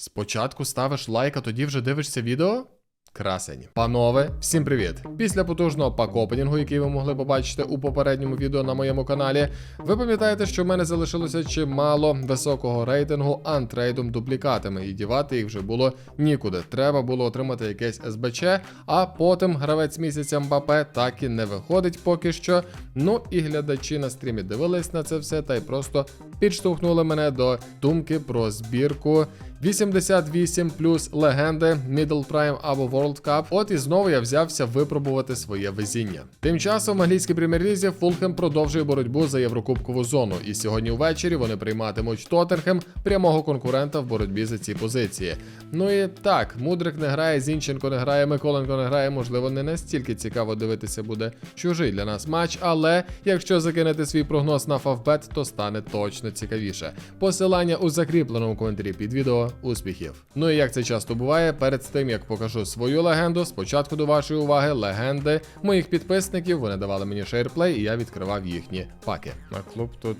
Спочатку ставиш лайк, а тоді вже дивишся відео? Красень. Панове, всім привіт! Після потужного пак-опенінгу, який ви могли побачити у попередньому відео на моєму каналі, ви пам'ятаєте, що в мене залишилося чимало високого рейтингу антрейдом дублікатами, і дівати їх вже було нікуди. Треба було отримати якесь СБЧ, а потім гравець місяця Мбапе так і не виходить поки що. Ну і глядачі на стрімі дивились на це все та й просто підштовхнули мене до думки про збірку 88 плюс легенди, Middle Prime або World Cup. От і знову я взявся випробувати своє везіння. Тим часом в англійській прем'єр-лізі Фулхем продовжує боротьбу за єврокубкову зону. І сьогодні ввечері вони прийматимуть Тоттенхем, прямого конкурента в боротьбі за ці позиції. Ну і так, Мудрик не грає, Зінченко не грає, Миколенко не грає. Можливо, не настільки цікаво дивитися буде чужий для нас матч, але якщо закинете свій прогноз на Фавбет, то стане точно цікавіше. Посилання у закріпленому коментарі під відео. Успіхів! Ну і як це часто буває, перед тим як покажу свою легенду, спочатку до вашої уваги легенди моїх підписників. Вони давали мені шейрплей, і я відкривав їхні паки. А клуб тут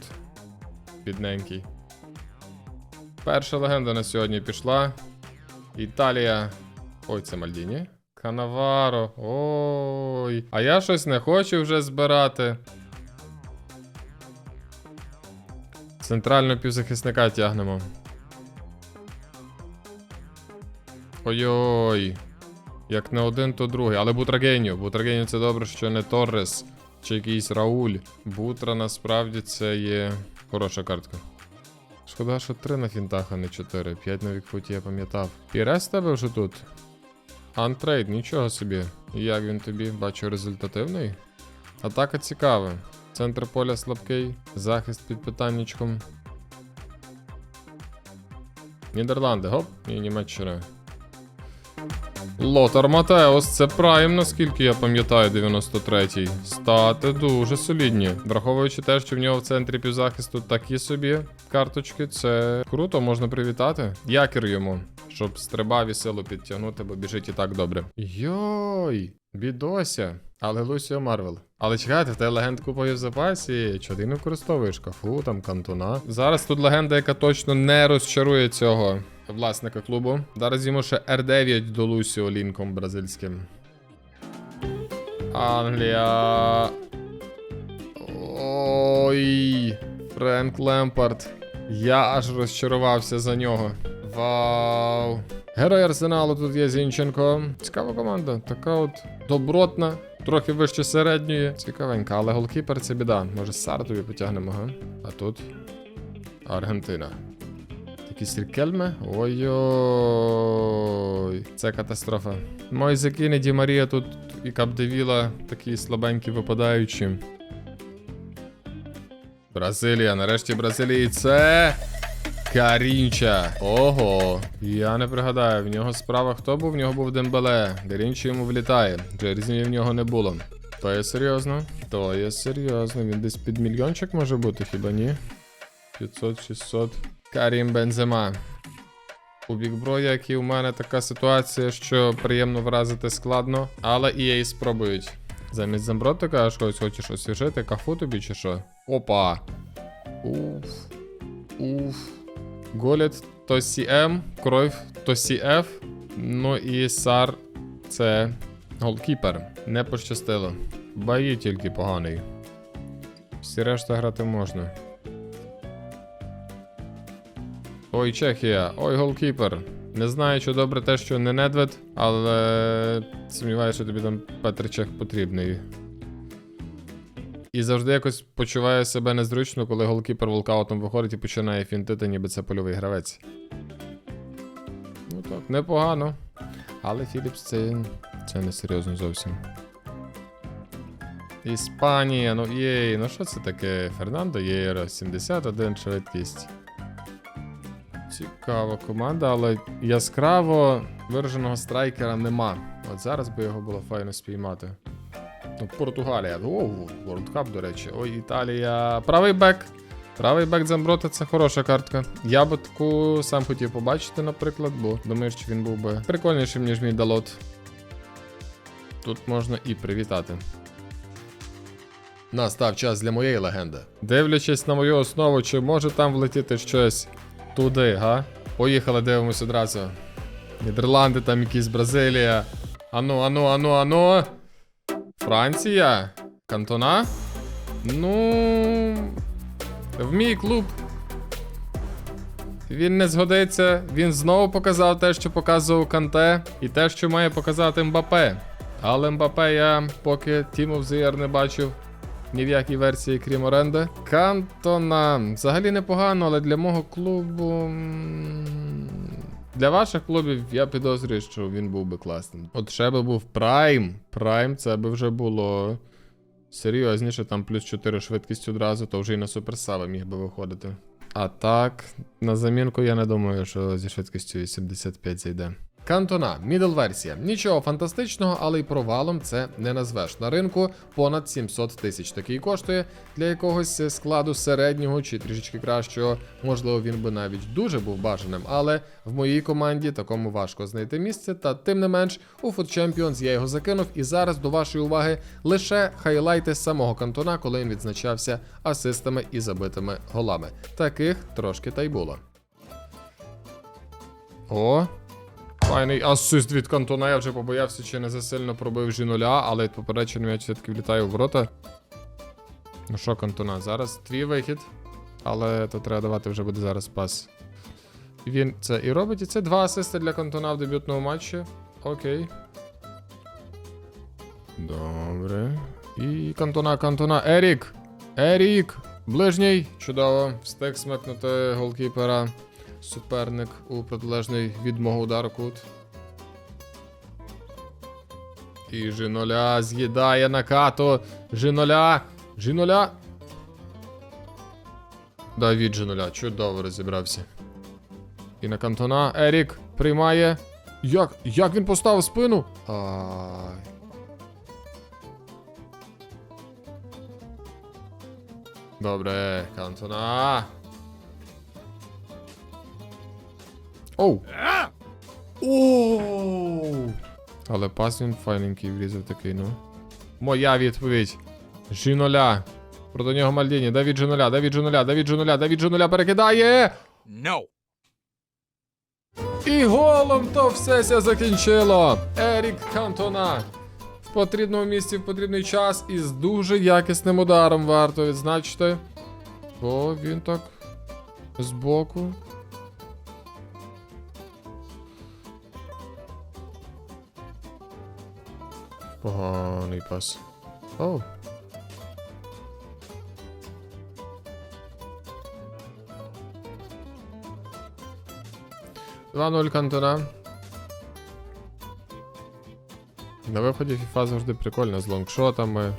бідненький. Перша легенда на сьогодні пішла. Італія. Ой, це Мальдіні. Канаваро. Ой. А я щось не хочу вже збирати. Центрального півзахисника тягнемо. Ой-ой. Як не один, то другий. Але Бутрагеню. Бутрагеню це добре, що не Торрес чи якийсь Рауль. Бутра насправді це є хороша картка. Шкода, що 3 на фінтах, а не 4. 5 на вікфуті я пам'ятав. Пірес тебе вже тут. Антрейд, нічого собі. Як він тобі? Бачу результативний. Атака цікава. Центр поля слабкий, захист під питаннячком. Нідерланди, гоп, і Німеччина. Лотар Матеос, це прайм, наскільки я пам'ятаю, 93-й. Стати дуже солідні. Враховуючи те, що в нього в центрі півзахисту такі собі карточки, це круто, можна привітати. Якір йому, щоб стрибав і силу підтягнути, бо біжить і так добре. Йой, бідося. Але Лусіо Марвел. Але чекайте, в легенд купою в запасі. Чого ти не використовуєш кафу, там кантуна. Зараз тут легенда, яка точно не розчарує цього власника клубу. Зараз йому ще R9 до Лусіо лінком бразильським. Англія. Ой. Френк Лемпард. Я аж розчарувався за нього. Вау. Герой арсеналу тут є Зінченко. Цікава команда. Така от добротна, трохи вище середньої. Цікавенька, але голкіпер це біда. Може, Сар тобі потягнемо, га? А тут Аргентина. Якісь рікельме? Ой-ой. Це катастрофа. Мой закине Ді Марія тут і Капдевіла такі слабенькі випадаючі. Бразилія, нарешті Бразилії. Це. Карінча. Ого. Я не пригадаю, в нього справа хто був? В нього був Дембеле. Гарінча йому влітає. Джерзі в нього не було. То є серйозно? То є серйозно. Він десь під мільйончик може бути, хіба ні? 500-600. Карім Бензема. У Бікбро, як і у мене така ситуація, що приємно вразити складно, але EA спробують. Замість Замбротика аж щось хочеш освіжити, кафу тобі чи що? Опа. Уф. Уф. Голіт то CM, кров то CF. Ну і Сар це голкіпер. Не пощастило. Баї тільки поганий. Всі решта грати можна. Ой, Чехія, ой, голкіпер. Не знаю, чи добре те, що не Недвед, але сумніваюся, що тобі там Петр Чех потрібний. І завжди якось почуваю себе незручно, коли голкіпер волкаутом виходить і починає фінтити, ніби це польовий гравець. Ну так, непогано. Але Філіпс це, це не серйозно зовсім. Іспанія, ну єй, ну що це таке? Фернандо Єра, 71 швидкість. Цікава команда, але яскраво вираженого страйкера нема. От зараз би його було файно спіймати. Ну, Португалія. О, Cup, до речі. Ой, Італія. Правий бек. Правий бек Замброта це хороша картка. Я би таку сам хотів побачити, наприклад, бо думаю, що він був би прикольнішим, ніж мій Далот. Тут можна і привітати. Настав час для моєї легенди. Дивлячись на мою основу, чи може там влетіти щось туди, га? Поїхали, дивимось одразу. Нідерланди, там якісь Бразилія. Ану, ану, ану, ану. Франція. Кантона. Ну. В мій клуб. Він не згодиться. Він знову показав те, що показував Канте, і те, що має показати Мбапе. Але Мбапе я поки Team of the Year не бачив ні в якій версії, крім оренди. Кантона. Взагалі непогано, але для мого клубу. Для ваших клубів я підозрюю, що він був би класним. От ще би був Прайм. Прайм це би вже було серйозніше, там плюс 4 швидкість одразу, то вже і на суперсава міг би виходити. А так, на замінку я не думаю, що зі швидкістю 85 зайде. Кантона, мідл версія. Нічого фантастичного, але й провалом це не назвеш. На ринку понад 700 тисяч такий коштує. Для якогось складу середнього чи трішечки кращого, можливо, він би навіть дуже був бажаним. Але в моїй команді такому важко знайти місце. Та тим не менш, у Food Champions я його закинув. І зараз до вашої уваги лише хайлайти самого кантона, коли він відзначався асистами і забитими голами. Таких трошки та й було. О, Файний асист від Кантона, я вже побоявся, чи не засильно пробив жінуля, але від попереджений м'яч все-таки влітає у ворота. Ну що, Кантона, зараз твій вихід. Але то треба давати вже буде зараз пас. Він це і робить, і це два асисти для Кантона в дебютному матчі. Окей. Добре. І Кантона, Кантона. Ерік! Ерік! Ближній! Чудово. Встиг смикнути голкіпера суперник у протилежний від мого удару кут. І Жиноля з'їдає накату. Жиноля. Жиноля. Давід Жиноля. Чудово розібрався. І на кантона. Ерік приймає. Як? Як він поставив спину? Ай. Добре, кантона. Оу. Оу. Але пас він файненький врізав такий, ну. Моя відповідь. Жіноля. Проти нього Мальдіні. Давід Жіноля, Давід Жіноля, Давід Жіноля, Давід Жіноля перекидає. No. І голом то все ся закінчило. Ерік Кантона. В потрібному місці в потрібний час і з дуже якісним ударом варто відзначити. Бо він так збоку. Поганий пас. Оу. Два нуль Кантона. На виході FIFA завжди прикольно з лонгшотами.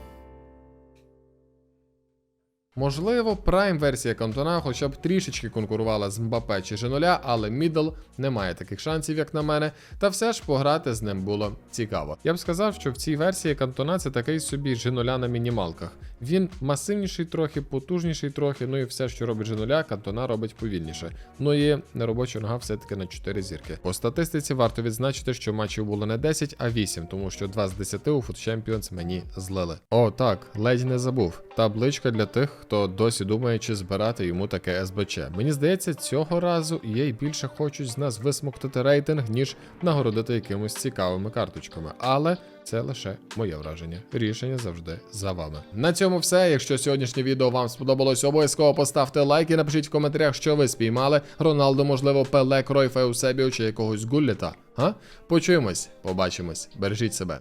Можливо, прайм версія Кантона хоча б трішечки конкурувала з Мбапе чи Женоля, але Мідл не має таких шансів, як на мене, та все ж пограти з ним було цікаво. Я б сказав, що в цій версії Кантона це такий собі Женоля на мінімалках. Він масивніший трохи, потужніший трохи, ну і все, що робить Женоля, Кантона робить повільніше. Ну і неробоча нога все-таки на 4 зірки. По статистиці варто відзначити, що матчів було не 10, а 8, тому що 2 з 10 у Foot Champions мені злили. О, так, ледь не забув. Табличка для тих, хто досі думає, чи збирати йому таке СБЧ. Мені здається, цього разу EA й більше хочуть з нас висмоктати рейтинг, ніж нагородити якимось цікавими карточками. Але це лише моє враження. Рішення завжди за вами. На цьому все. Якщо сьогоднішнє відео вам сподобалось, обов'язково поставте лайк і напишіть в коментарях, що ви спіймали. Роналду, можливо, Пеле, Кройфа, Еусебіо чи якогось Гулліта. А? Почуємось, побачимось, бережіть себе.